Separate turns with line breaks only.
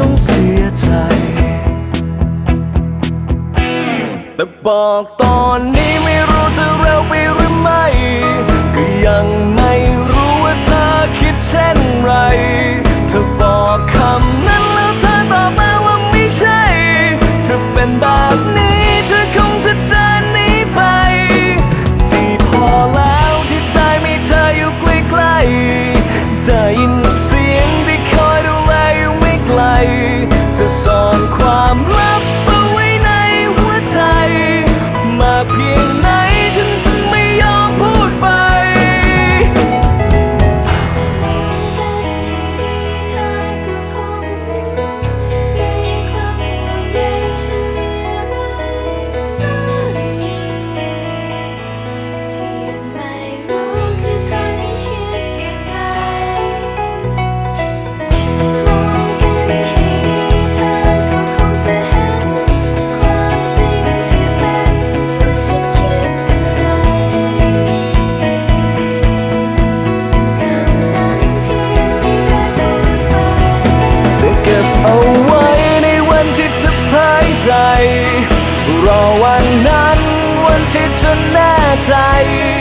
ต้องเสียใจ แต่บอกตอนนี้ไม่รู้จะเร็วไปหรือไม่ 在一